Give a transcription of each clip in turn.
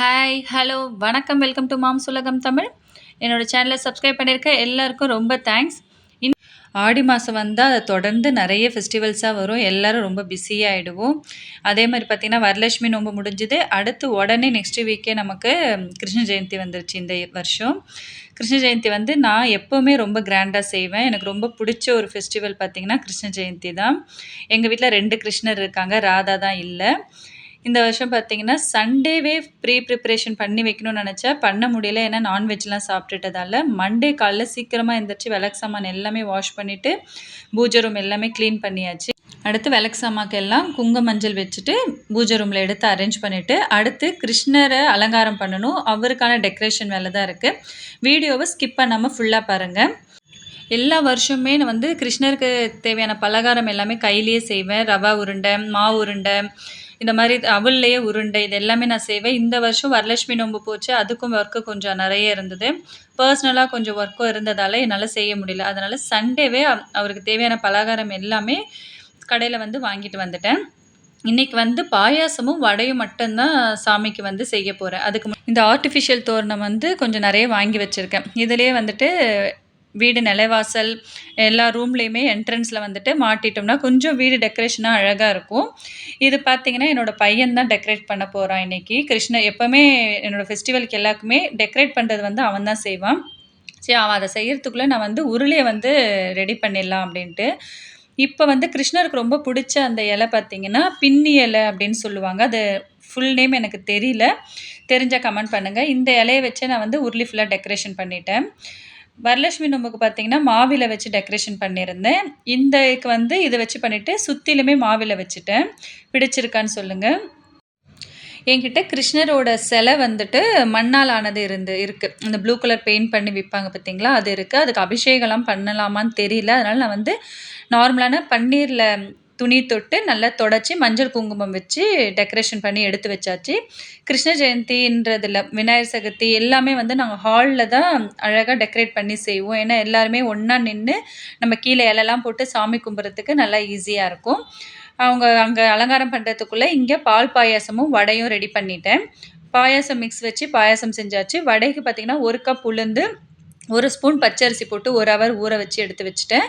Hi, hello, வணக்கம். Welcome to மாம் சுலகம் தமிழ். என்னோடய சேனலை சப்ஸ்கிரைப் பண்ணியிருக்க எல்லாருக்கும் ரொம்ப தேங்க்ஸ். இன் ஆடி மாதம் வந்தால் அதை தொடர்ந்து நிறைய ஃபெஸ்டிவல்ஸாக வரும். எல்லோரும் ரொம்ப பிஸியாகிடுவோம் அதே மாதிரி பார்த்திங்கன்னா வரலட்சுமி நோன்பு முடிஞ்சுது அடுத்து உடனே நெக்ஸ்ட் வீக்கே நமக்கு கிருஷ்ண ஜெயந்தி வந்துருச்சு இந்த வருஷம். கிருஷ்ண ஜெயந்தி வந்து நான் எப்போவுமே ரொம்ப கிராண்டாக செய்வேன். எனக்கு ரொம்ப பிடிச்ச ஒரு ஃபெஸ்டிவல் பார்த்திங்கன்னா கிருஷ்ண ஜெயந்தி தான். எங்கள் வீட்டில் ரெண்டு கிருஷ்ணர் இருக்காங்க. ராதா தான் இல்லை இந்த வருஷம் பார்த்தீங்கன்னா, சண்டேவே ப்ரீ ப்ரிப்பரேஷன் பண்ணி வைக்கணும்னு நினச்சா பண்ண முடியல. ஏன்னா நான்வெஜ்லாம் சாப்பிட்டுட்டதால. மண்டே காலைல சீக்கிரமாக எந்திரிச்சு விளக்கு சாமான் எல்லாமே வாஷ் பண்ணிவிட்டு பூஜை ரூம் எல்லாமே க்ளீன் பண்ணியாச்சு. அடுத்து விளக்கு சாமான்க்கெல்லாம் குங்கும மஞ்சள் வச்சுட்டு, பூஜை ரூமில் எடுத்து அரேஞ்ச் பண்ணிவிட்டு அடுத்து கிருஷ்ணரை அலங்காரம் பண்ணணும். அவருக்கான டெக்கரேஷன் வேலை தான் இருக்குது வீடியோவை ஸ்கிப் பண்ணாமல் ஃபுல்லாக பாருங்கள் எல்லா வருஷமுமே நான் வந்து கிருஷ்ணருக்கு தேவையான பலகாரம் எல்லாமே கையிலேயே செய்வேன். ரவா உருண்டை, மாவு உருண்டை, இந்த மாதிரி அவல்லேயே உருண்டை இது எல்லாமே நான் செய்வேன். இந்த வருஷம் வரலட்சுமி நோம்பு போச்சு. அதுக்கும் ஒர்க்கு கொஞ்சம் நிறைய இருந்தது. பர்சனலாக கொஞ்சம் ஒர்க்கும் இருந்ததால் என்னால் செய்ய முடியல. அதனால் சண்டேவே அவருக்கு தேவையான பலகாரம் எல்லாமே கடையில் வந்து வாங்கிட்டு வந்துட்டேன். இன்னைக்கு வந்து பாயாசமும், வடையும் மட்டும்தான் சாமிக்கு வந்து செய்ய போகிறேன் அதுக்கு மு இந்த ஆர்ட்டிஃபிஷியல் தோரணம் வந்து கொஞ்சம் நிறைய வாங்கி வச்சுருக்கேன் இதிலே வந்துட்டு வீடு நிலைவாசல் எல்லா ரூம்லேயுமே என்ட்ரன்ஸில் வந்துட்டு மாட்டிட்டோம்னா, கொஞ்சம் வீடு டெக்கரேஷனாக அழகாக இருக்கும். இது பார்த்திங்கன்னா என்னோட பையன் தான் டெக்கரேட் பண்ண போகிறான் இன்னைக்கு. கிருஷ்ண எப்போவுமே என்னோட ஃபெஸ்டிவலுக்கு எல்லாருக்குமே டெக்கரேட் பண்ணுறது வந்து அவன் தான் செய்வான். சரி அவன் அதை செய்கிறதுக்குள்ளே நான் வந்து உருளையை வந்து ரெடி பண்ணிடலாம் அப்படின்ட்டு இப்போ வந்து கிருஷ்ணருக்கு ரொம்ப பிடிச்ச அந்த இலை பார்த்தீங்கன்னா, பின்னி இலை அப்படின்னு சொல்லுவாங்க. அது ஃபுல் நேம் எனக்கு தெரியல. தெரிஞ்ச கமெண்ட் பண்ணுங்கள் இந்த இலையை வச்சே நான் வந்து உருளி ஃபுல்லாக டெக்கரேஷன் பண்ணிட்டேன். வரலட்சுமி நோம்புக்கு பார்த்தீங்கன்னா, மாவில வச்சு டெக்கரேஷன் பண்ணியிருந்தேன். இந்தக்கு வந்து இதை வச்சு பண்ணிவிட்டு சுத்திலுமே மாவில வச்சுட்டேன். பிடிச்சிருக்கான்னு சொல்லுங்கள் என்கிட்ட கிருஷ்ணரோட சிலை வந்துட்டு மண்ணால் ஆனது இருந்து இருக்குது இந்த ப்ளூ கலர் பெயிண்ட் பண்ணி விற்பாங்க பார்த்தீங்களா, அது இருக்குது அதுக்கு அபிஷேகம்லாம் பண்ணலாமான்னு தெரியல. அதனால் நான் வந்து நார்மலான பன்னீரில் துணி தொட்டு நல்லா தொடச்சி மஞ்சள், குங்குமம் வச்சு டெக்கரேஷன் பண்ணி எடுத்து வச்சாச்சு. கிருஷ்ண ஜெயந்தின்றதில் விநாயகர் சதுர்த்தி எல்லாமே வந்து நாங்கள் ஹாலில் தான் அழகாக டெக்கரேட் பண்ணி செய்வோம். ஏன்னா எல்லாருமே ஒன்றா நின்று நம்ம கீழே இலையெல்லாம் போட்டு சாமி கும்பிட்றதுக்கு நல்லா ஈஸியாக இருக்கும். அவங்க அங்கே அலங்காரம் பண்ணுறதுக்குள்ளே இங்கே பால் பாயாசமும், வடையும் ரெடி பண்ணிட்டேன். பாயாசம் மிக்ஸ் வச்சு பாயாசம் செஞ்சாச்சு. வடைக்கு பார்த்தீங்கன்னா, ஒரு கப் உளுந்து, ஒரு ஸ்பூன் பச்சரிசி போட்டு ஒரு ஹவர் ஊற வச்சு எடுத்து வச்சுட்டேன்.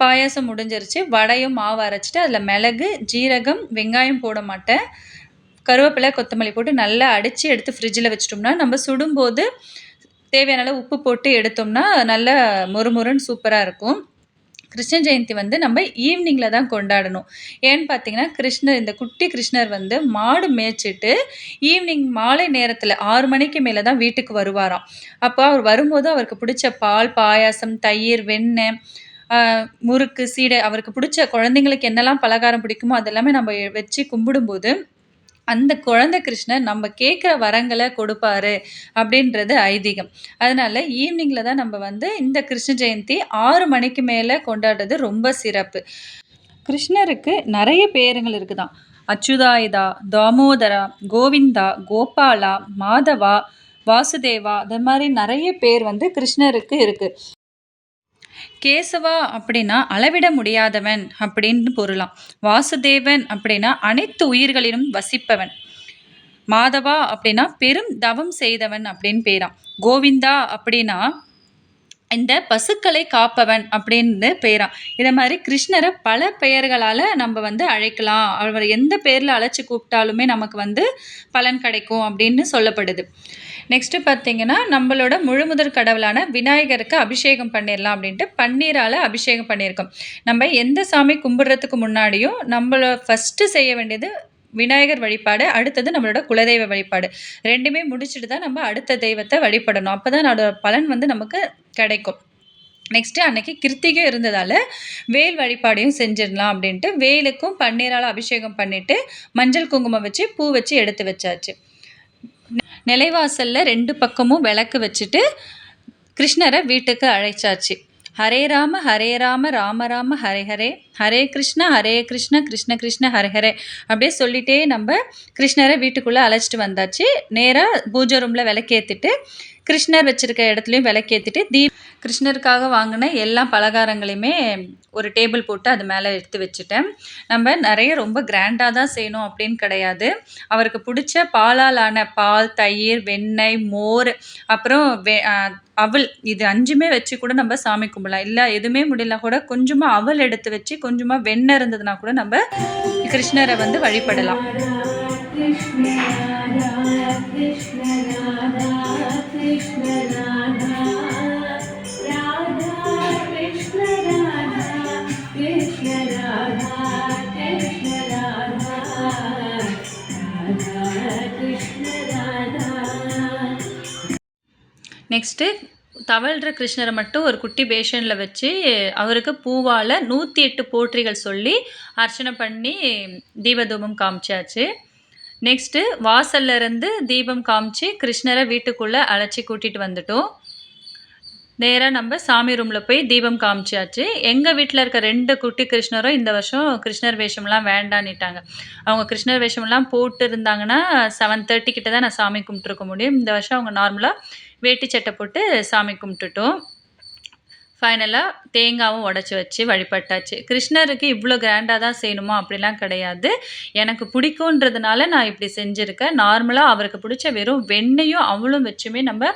பாயாசம் முடிஞ்சிருச்சு. வடையும் மாவு அரைச்சிட்டு அதில் மிளகு, ஜீரகம், வெங்காயம் போட மாட்டேன். கருவேப்பிலை, கொத்தமல்லி போட்டு நல்லா அடித்து எடுத்து ஃப்ரிட்ஜில் வச்சுட்டோம்னா, நம்ம சுடும்போது தேவையான அளவு உப்பு போட்டு எடுத்தோம்னா, நல்ல மொறுமொறுன்னு சூப்பராக இருக்கும். கிருஷ்ண ஜெயந்தி வந்து நம்ம ஈவினிங்கில் தான் கொண்டாடணும். ஏன்னு பார்த்தீங்கன்னா, கிருஷ்ணர் இந்த குட்டி கிருஷ்ணர் வந்து மாடு மேய்ச்சிட்டு, ஈவினிங் மாலை நேரத்தில் ஆறு மணிக்கு மேலே தான் வீட்டுக்கு வருவாராம். அப்போ அவர் வரும்போது அவருக்கு பிடிச்ச பால், பாயாசம், தயிர், வெண்ணெய், முறுக்கு, சீடை அவருக்கு பிடிச்ச குழந்தைங்களுக்கு என்னலாம் பலகாரம் பிடிக்குமோ, அதெல்லாமே நம்ம வச்சு கும்பிடும்போது, அந்த குழந்தை கிருஷ்ணர் நம்ம கேட்குற வரங்களை கொடுப்பாரு அப்படின்றது ஐதீகம். அதனால் ஈவினிங்கில் தான் நம்ம வந்து இந்த கிருஷ்ண ஜெயந்தி ஆறு மணிக்கு மேலே கொண்டாடுறது ரொம்ப சிறப்பு. கிருஷ்ணருக்கு நிறைய பேருங்கள் இருக்குதான் அச்சுதாயுதா, தாமோதரா, கோவிந்தா, கோபாலா, மாதவா, வாசுதேவா இந்த மாதிரி நிறைய பேர் வந்து கிருஷ்ணருக்கு இருக்குது கேசவா அப்படின்னா அளவிட முடியாதவன் அப்படின்னு பொருளாம். வாசுதேவன் அப்படின்னா அனைத்து உயிர்களிலும் வசிப்பவன். மாதவா அப்படின்னா பெரும் தவம் செய்தவன் அப்படின்னு பேராம். கோவிந்தா அப்படின்னா இந்த பசுக்களை காப்பவன் அப்படின்னு பேராம். இதை மாதிரி கிருஷ்ணரை பல பெயர்களால நம்ம வந்து அழைக்கலாம். அவர் எந்த பேரில் அழைச்சு கூப்பிட்டாலுமே நமக்கு வந்து பலன் கிடைக்கும் அப்படின்னு சொல்லப்படுது. நெக்ஸ்ட்டு பார்த்தீங்கன்னா, நம்மளோட முழுமுதற் கடவுளான விநாயகருக்கு அபிஷேகம் பண்ணிடலாம் அப்படின்ட்டு பன்னீரால் அபிஷேகம் பண்ணியிருக்கோம். நம்ம எந்த சாமி கும்பிட்றதுக்கு முன்னாடியும் நம்மளோட ஃபர்ஸ்ட்டு செய்ய வேண்டியது விநாயகர் வழிபாடு. அடுத்தது நம்மளோட குலதெய்வ வழிபாடு. ரெண்டுமே முடிச்சுட்டு தான் நம்ம அடுத்த தெய்வத்தை வழிபடணும். அப்போ தான் அதோட பலன் வந்து நமக்கு கிடைக்கும். நெக்ஸ்ட்டு அன்னைக்கு கிருத்திகை இருந்ததால் வேல் வழிபாடையும் செஞ்சிடலாம் அப்படின்ட்டு வேலுக்கும் பன்னீரால் அபிஷேகம் பண்ணிவிட்டு மஞ்சள், குங்குமம் வச்சு, பூ வச்சு எடுத்து வச்சாச்சு. நிலைவாசலில் ரெண்டு பக்கமும் விளக்கு வச்சுட்டு, கிருஷ்ணரை வீட்டுக்கு அழைச்சாச்சு. ஹரே ராம ஹரே ராம ராம ராம ஹரே ஹரே. ஹரே கிருஷ்ண ஹரே கிருஷ்ண கிருஷ்ண கிருஷ்ண ஹரே ஹரே. அப்படியே சொல்லிட்டே நம்ம கிருஷ்ணரை வீட்டுக்குள்ளே அழைச்சிட்டு வந்தாச்சு. நேராக பூஜை ரூமில் விளக்கேற்றிட்டு கிருஷ்ணர் வச்சுருக்க இடத்துலையும் விளக்கேற்றிட்டு தீப் கிருஷ்ணருக்காக வாங்கின எல்லா பலகாரங்களையுமே ஒரு டேபிள் போட்டு அது மேலே எடுத்து வச்சுட்டேன். நம்ம நிறைய ரொம்ப கிராண்டாக தான் செய்யணும் அப்படின்னு கிடையாது. அவருக்கு பிடிச்ச பாலால் ஆன பால் தயிர் வெண்ணெய் மோர் அப்புறம் வெ அவள் இது அஞ்சுமே வச்சு கூட நம்ம சாமி கும்பிடலாம். இல்லை எதுவுமே முடியல கூட கொஞ்சமாக அவள் எடுத்து வச்சு கொஞ்சமாக வெண்ணெய் இருந்ததுனா கூட நம்ம கிருஷ்ணரை வந்து வழிபடலாம். கிருஷ்ண கிருஷ்ண நெக்ஸ்ட்டு தவழ்கிற கிருஷ்ணரை மட்டும் ஒரு குட்டி பேஷனில் வச்சு அவருக்கு பூவால் நூற்றி எட்டு போற்றிகள் சொல்லி அர்ச்சனை பண்ணி தீபதூபம் காமிச்சாச்சு. நெக்ஸ்ட்டு வாசல்ல இருந்து தீபம் காமிச்சு கிருஷ்ணரை வீட்டுக்குள்ளே அழைச்சி கூட்டிகிட்டு வந்துட்டோம். நேராக நம்ம சாமி ரூமில் போய் தீபம் காமிச்சாச்சு. எங்கள் வீட்டில் இருக்க ரெண்டு குட்டி கிருஷ்ணரும் இந்த வருஷம் கிருஷ்ணர் வேஷம்லாம் வேண்டான்னுட்டாங்க. அவங்க கிருஷ்ணர் வேஷம்லாம் போட்டு இருந்தாங்கன்னா செவன் தேர்ட்டி கிட்ட தான் நான் சாமி கும்பிட்டுருக்க முடியும். இந்த வருஷம் அவங்க நார்மலாக வேட்டி சட்டை போட்டு சாமி கும்பிட்டுட்டோம். ஃபைனலாக தேங்காவும் உடச்சி வச்சு வழிபட்டாச்சு. கிருஷ்ணருக்கு இவ்வளோ கிராண்டாக தான் செய்யணுமா? அப்படிலாம் கிடையாது. எனக்கு பிடிக்குன்றதுனால நான் இப்படி செஞ்சுருக்கேன். நார்மலாக அவருக்கு பிடிச்ச வெறும் வெண்ணையும் அவளும் வச்சுமே நம்ம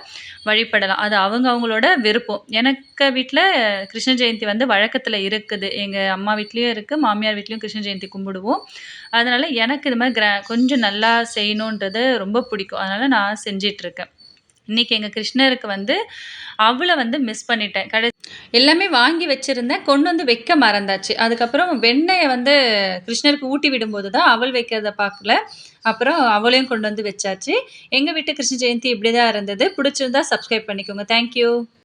வழிபடலாம். அது அவங்க அவங்களோட விருப்பம். எனக்கு வீட்டில் கிருஷ்ண ஜெயந்தி வந்து வழக்கத்தில் இருக்குது. எங்கள் அம்மா வீட்லேயும் இருக்குது மாமியார் வீட்லேயும் கிருஷ்ண ஜெயந்தி கும்பிடுவோம். அதனால் எனக்கு இது மாதிரி கிரா கொஞ்சம் நல்லா செய்யணுன்றது ரொம்ப பிடிக்கும். அதனால் நான் செஞ்சிட்ருக்கேன் இன்றைக்கி எங்கள் கிருஷ்ணருக்கு வந்து அவளை வந்து மிஸ் பண்ணிட்டேன். கடை எல்லாமே வாங்கி வச்சுருந்தேன் கொண்டு வந்து வைக்க மறந்தாச்சு. அதுக்கப்புறம் வெண்ணெயை வந்து கிருஷ்ணருக்கு ஊட்டி விடும்போது தான் அவள் வைக்கிறத பார்க்கல. அப்புறம் அவளையும் கொண்டு வந்து வச்சாச்சு. எங்கள் வீட்டு கிருஷ்ண ஜெயந்தி இப்படி தான் இருந்தது. பிடிச்சிருந்தா சப்ஸ்கிரைப் பண்ணிக்கோங்க. தேங்க்யூ